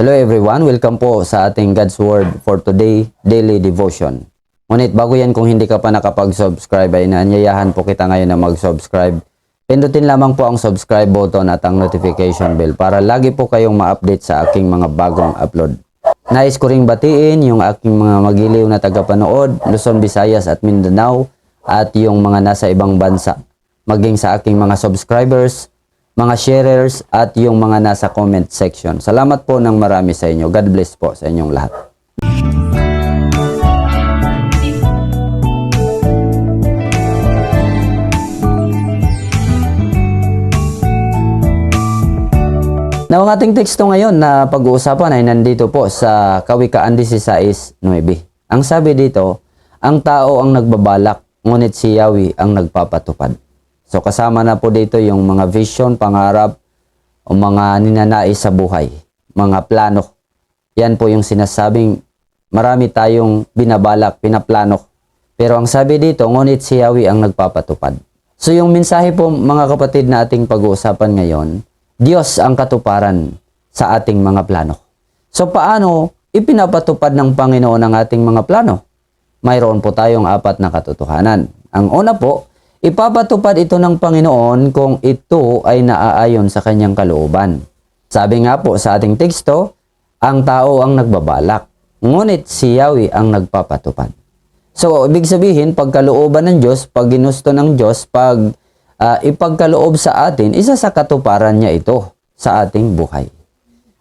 Hello everyone, welcome po sa ating God's Word for Today Daily Devotion. Ngunit bago yan kung hindi ka pa nakapag-subscribe ay naanyayahan po kita ngayon na mag-subscribe. Pindutin lamang po ang subscribe button at ang notification bell para lagi po kayong ma-update sa aking mga bagong upload. Nais ko ring batiin yung aking mga magiliw na tagapanood, Luzon, Visayas at Mindanao at yung mga nasa ibang bansa. Maging sa aking mga subscribers, mga sharers at yung mga nasa comment section. Salamat po ng marami sa inyo. God bless po sa inyong lahat. Na ang ating teksto ngayon na pag-uusapan ay nandito po sa Kawikaan 16.9. Ang sabi dito, ang tao ang nagbabalak, ngunit si Yahweh ang nagpapatupad. So kasama na po dito yung mga vision, pangarap, o mga ninanais sa buhay, mga plano. Yan po yung sinasabing marami tayong binabalak, pinaplano. Pero ang sabi dito, ngunit si Yahweh ang nagpapatupad. So yung mensahe po mga kapatid na ating pag-uusapan ngayon, Diyos ang katuparan sa ating mga plano. So paano ipinapatupad ng Panginoon ang ating mga plano? Mayroon po tayong apat na katotohanan. Ang una po, ipapatupad ito ng Panginoon kung ito ay naaayon sa kanyang kalooban. Sabi nga po sa ating teksto, ang tao ang nagbabalak, ngunit si Yahweh ang nagpapatupad. So, ibig sabihin, pagkalooban ng Diyos, pag ginusto ng Diyos, pag ah, ipagkaloob sa atin, isa sa katuparan niya ito sa ating buhay.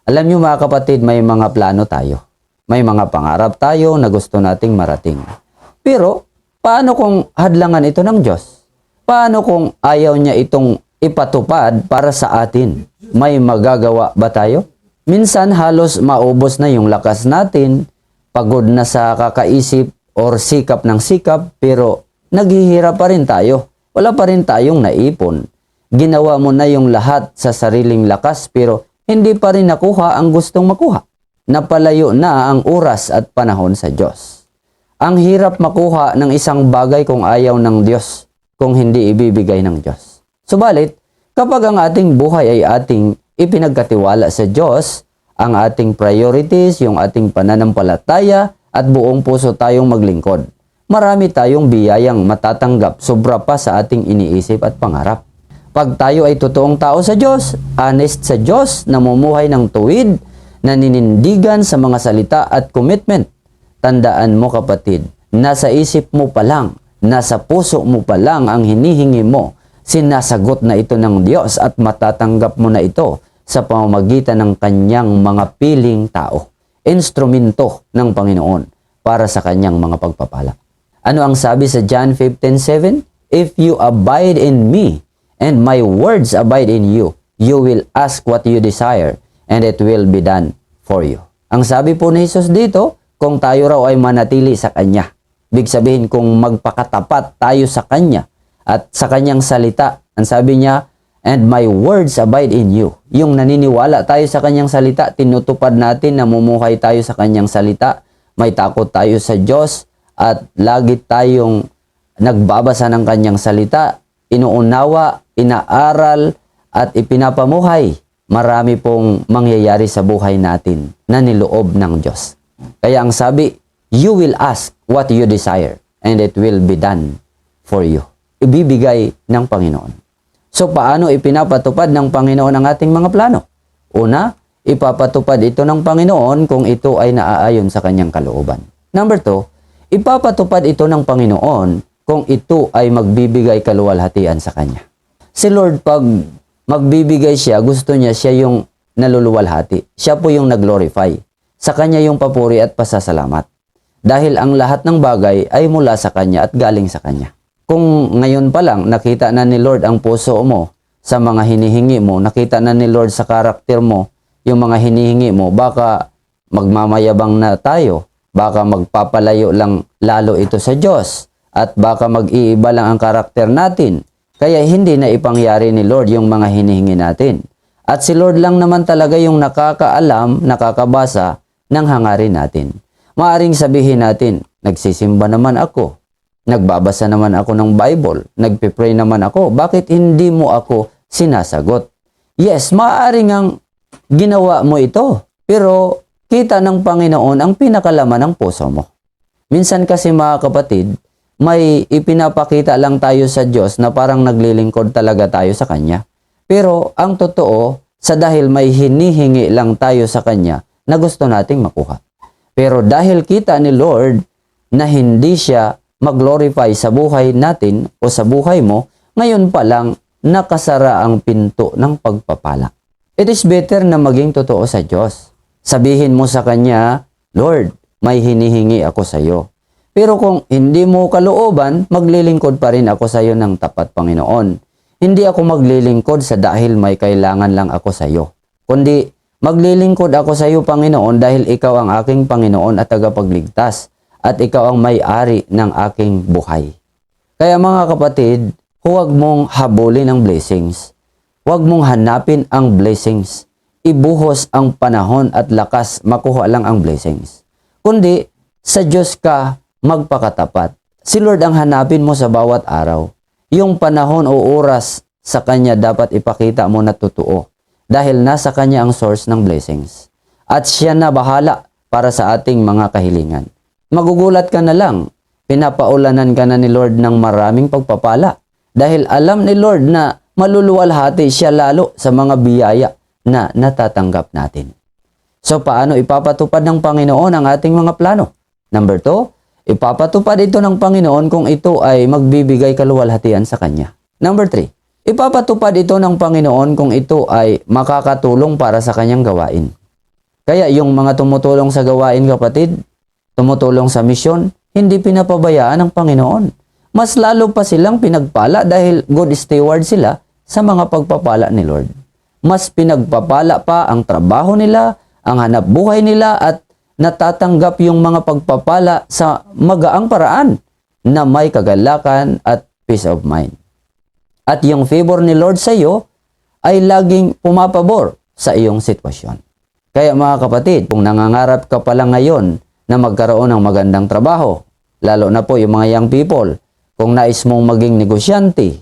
Alam niyo mga kapatid, may mga plano tayo. May mga pangarap tayo na gusto nating marating. Pero, paano kung hadlangan ito ng Diyos? Paano kung ayaw niya itong ipatupad para sa atin? May magagawa ba tayo? Minsan halos maubos na yung lakas natin, pagod na sa kakaisip or sikap ng sikap, pero naghihirap pa rin tayo. Wala pa rin tayong naipon. Ginawa mo na yung lahat sa sariling lakas pero hindi pa rin nakuha ang gustong makuha. Napalayo na ang oras at panahon sa Diyos. Ang hirap makuha ng isang bagay kung ayaw ng Diyos, kung hindi ibibigay ng Diyos. Subalit, kapag ang ating buhay ay ating ipinagkatiwala sa Diyos, ang ating priorities, yung ating pananampalataya, at buong puso tayong maglingkod, marami tayong biyayang matatanggap sobra pa sa ating iniisip at pangarap. Pag tayo ay totoong tao sa Diyos, honest sa Diyos, namumuhay ng tuwid, naninindigan sa mga salita at commitment, tandaan mo kapatid, nasa isip mo pa lang, nasa puso mo pa lang ang hinihingi mo, sinasagot na ito ng Diyos at matatanggap mo na ito sa pamamagitan ng kanyang mga piling tao, instrumento ng Panginoon para sa kanyang mga pagpapala. Ano ang sabi sa John 15:7? If you abide in me and my words abide in you, you will ask what you desire and it will be done for you. Ang sabi po ni Jesus dito, kung tayo raw ay manatili sa Kanya. Big sabihin kung magpakatapat tayo sa Kanya at sa Kanyang salita. Ang sabi niya, and my words abide in you. Yung naniniwala tayo sa Kanyang salita, tinutupad natin, namumuhay tayo sa Kanyang salita, may takot tayo sa Diyos, at lagi tayong nagbabasa ng Kanyang salita, inuunawa, inaaral, at ipinapamuhay. Marami pong mangyayari sa buhay natin na niloob ng Diyos. Kaya ang sabi, you will ask what you desire and it will be done for you. Ibibigay ng Panginoon. So paano ipinapatupad ng Panginoon ang ating mga plano? Una, ipapatupad ito ng Panginoon kung ito ay naaayon sa kanyang kalooban. Number two, ipapatupad ito ng Panginoon kung ito ay magbibigay kaluwalhatian sa kanya. Si Lord pag magbibigay siya, gusto niya siya yung naluluwalhati. Siya po yung nag-glorify. Sa kanya yung papuri at pasasalamat. Dahil ang lahat ng bagay ay mula sa kanya at galing sa kanya. Kung ngayon pa lang nakita na ni Lord ang puso mo sa mga hinihingi mo, nakita na ni Lord sa karakter mo yung mga hinihingi mo, baka magmamayabang na tayo, baka magpapalayo lang lalo ito sa Diyos, at baka mag-iiba lang ang karakter natin. Kaya hindi na ipangyari ni Lord yung mga hinihingi natin. At si Lord lang naman talaga yung nakakaalam, nakakabasa ng hangarin natin. Maaring sabihin natin, nagsisimba naman ako, nagbabasa naman ako ng Bible, nagpipray naman ako, bakit hindi mo ako sinasagot? Yes, maaaring ang ginawa mo ito. Pero kita ng Panginoon ang pinakalaman ng puso mo. Minsan kasi mga kapatid, may ipinapakita lang tayo sa Diyos na parang naglilingkod talaga tayo sa Kanya. Pero ang totoo, sa dahil may hinihingi lang tayo sa Kanya na gusto nating makuha. Pero dahil kita ni Lord na hindi siya mag-glorify sa buhay natin o sa buhay mo, ngayon pa lang nakasara ang pinto ng pagpapala. It is better na maging totoo sa Diyos. Sabihin mo sa Kanya, Lord, may hinihingi ako sa iyo. Pero kung hindi mo kalooban, maglilingkod pa rin ako sa iyo ng tapat Panginoon. Hindi ako maglilingkod sa dahil may kailangan lang ako sa iyo. Kundi maglilingkod ako sa iyo Panginoon dahil ikaw ang aking Panginoon at tagapagligtas at ikaw ang may-ari ng aking buhay. Kaya mga kapatid, huwag mong habulin ang blessings. Huwag mong hanapin ang blessings. Ibuhos ang panahon at lakas makuha lang ang blessings. Kundi sa Diyos ka magpakatapat. Si Lord ang hanapin mo sa bawat araw. Yung panahon o oras sa Kanya dapat ipakita mo na totoo dahil nasa Kanya ang source ng blessings. At siya na bahala para sa ating mga kahilingan. Magugulat ka na lang, pinapaulanan ka na ni Lord ng maraming pagpapala dahil alam ni Lord na maluluwalhati siya lalo sa mga biyaya na natatanggap natin. So paano ipapatupad ng Panginoon ang ating mga plano? Number two, ipapatupad ito ng Panginoon kung ito ay magbibigay kaluwalhatian sa Kanya. Number three, ipapatupad ito ng Panginoon kung ito ay makakatulong para sa Kanyang gawain. Kaya yung mga tumutulong sa gawain kapatid, tumutulong sa misyon, hindi pinapabayaan ng Panginoon. Mas lalo pa silang pinagpala dahil good steward sila sa mga pagpapala ni Lord. Mas pinagpapala pa ang trabaho nila, ang hanap buhay nila at natatanggap yung mga pagpapala sa magaang paraan na may kagalakan at peace of mind. At yung favor ni Lord sa iyo ay laging pumapabor sa iyong sitwasyon. Kaya mga kapatid, kung nangangarap ka pala ngayon na magkaroon ng magandang trabaho, lalo na po yung mga young people, kung nais mong maging negosyante,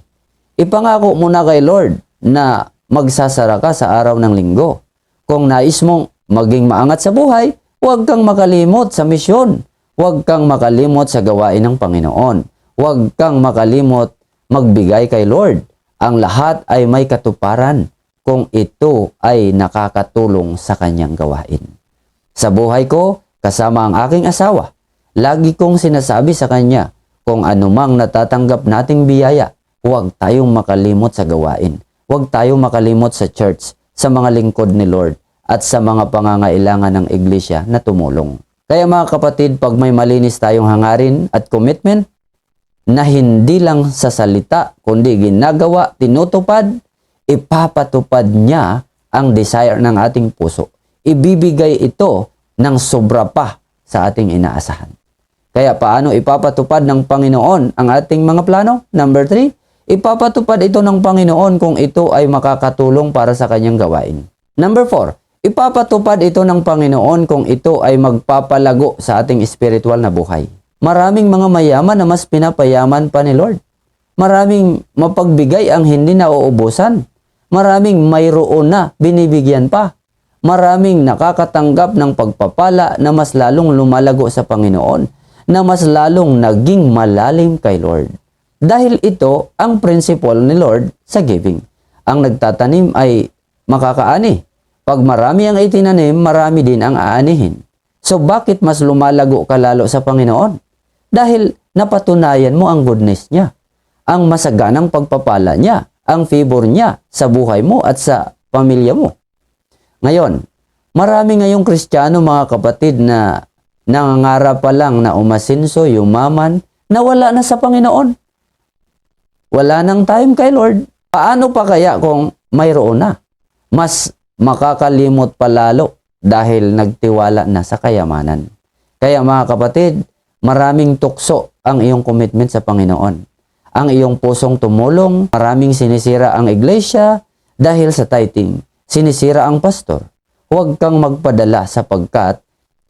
ipangako muna kay Lord na magsasara ka sa araw ng linggo. Kung nais mong maging maangat sa buhay, huwag kang makalimot sa misyon. Huwag kang makalimot sa gawain ng Panginoon. Huwag kang makalimot magbigay kay Lord. Ang lahat ay may katuparan kung ito ay nakakatulong sa kanyang gawain. Sa buhay ko, kasama ang aking asawa, lagi kong sinasabi sa kanya, kung anumang natatanggap nating biyaya, huwag tayong makalimot sa gawain. Huwag tayong makalimot sa church, sa mga lingkod ni Lord, at sa mga pangangailangan ng iglesia na tumulong. Kaya mga kapatid, pag may malinis tayong hangarin at commitment, na hindi lang sa salita, kundi ginagawa, tinutupad, ipapatupad niya ang desire ng ating puso. Ibibigay ito ng sobra pa sa ating inaasahan. Kaya paano ipapatupad ng Panginoon ang ating mga plano? Number three, ipapatupad ito ng Panginoon kung ito ay makakatulong para sa kanyang gawain. Number four, ipapatupad ito ng Panginoon kung ito ay magpapalago sa ating spiritual na buhay. Maraming mga mayaman na mas pinapayaman pa ni Lord. Maraming mapagbigay ang hindi nauubusan. Maraming mayroon na binibigyan pa. Maraming nakakatanggap ng pagpapala na mas lalong lumalago sa Panginoon, na mas lalong naging malalim kay Lord. Dahil ito ang principle ni Lord sa giving. Ang nagtatanim ay makakaani. Pag marami ang itinanim, marami din ang aanihin. So bakit mas lumalago ka lalo sa Panginoon? Dahil napatunayan mo ang goodness niya, ang masaganang pagpapala niya, ang favor niya sa buhay mo at sa pamilya mo. Ngayon, marami ngayong Kristiyano mga kapatid na nangangarap pa lang na umasinso, yumaman, na wala na sa Panginoon. Wala nang time kay Lord. Paano pa kaya kung mayroon na? Mas makakalimot pa lalo dahil nagtiwala na sa kayamanan. Kaya mga kapatid, maraming tukso ang iyong commitment sa Panginoon. Ang iyong pusong tumulong, maraming sinisira ang iglesia dahil sa tithing. Sinisira ang pastor. Huwag kang magpadala sapagkat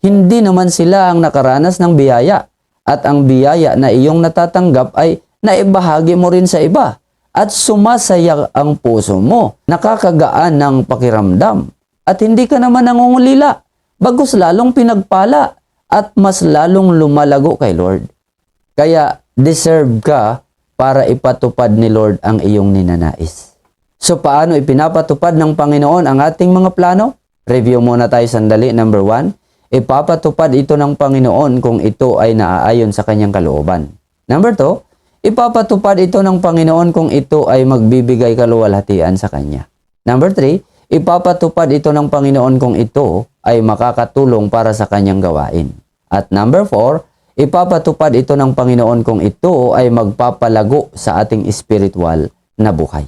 hindi naman sila ang nakaranas ng biyaya at ang biyaya na iyong natatanggap ay naibahagi mo rin sa iba at sumasaya ang puso mo, nakakagaan ng pakiramdam at hindi ka naman nangungulila bagos lalong pinagpala at mas lalong lumalago kay Lord. Kaya deserve ka para ipatupad ni Lord ang iyong ninanais. So paano ipinapatupad ng Panginoon ang ating mga plano? Review muna tayo sandali. Number one, ipapatupad ito ng Panginoon kung ito ay naaayon sa kanyang kalooban. Number two, ipapatupad ito ng Panginoon kung ito ay magbibigay kaluwalhatian sa kanya. Number three, ipapatupad ito ng Panginoon kung ito ay makakatulong para sa kanyang gawain. At number four, ipapatupad ito ng Panginoon kung ito ay magpapalago sa ating spiritual na buhay.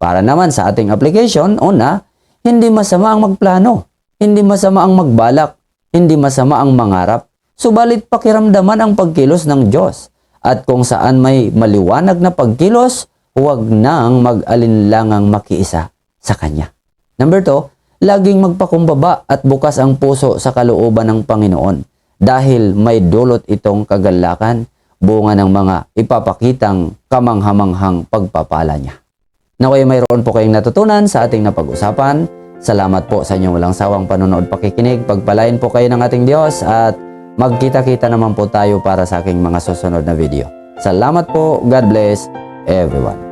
Para naman sa ating application, una, hindi masama ang magplano, hindi masama ang magbalak, hindi masama ang mangarap, subalit pakiramdaman ang pagkilos ng Diyos. At kung saan may maliwanag na pagkilos, huwag nang mag-alinlangang makiisa sa Kanya. Number two, laging magpakumbaba at bukas ang puso sa kalooban ng Panginoon dahil may dulot itong kagalakan, bunga ng mga ipapakitang kamanghamanghang pagpapala niya. Naway mayroon po kayong natutunan sa ating napag-usapan. Salamat po sa inyong walang sawang panonood pakikinig. Pagpalain po kayo ng ating Diyos at magkita-kita naman po tayo para sa aking mga susunod na video. Salamat po. God bless everyone.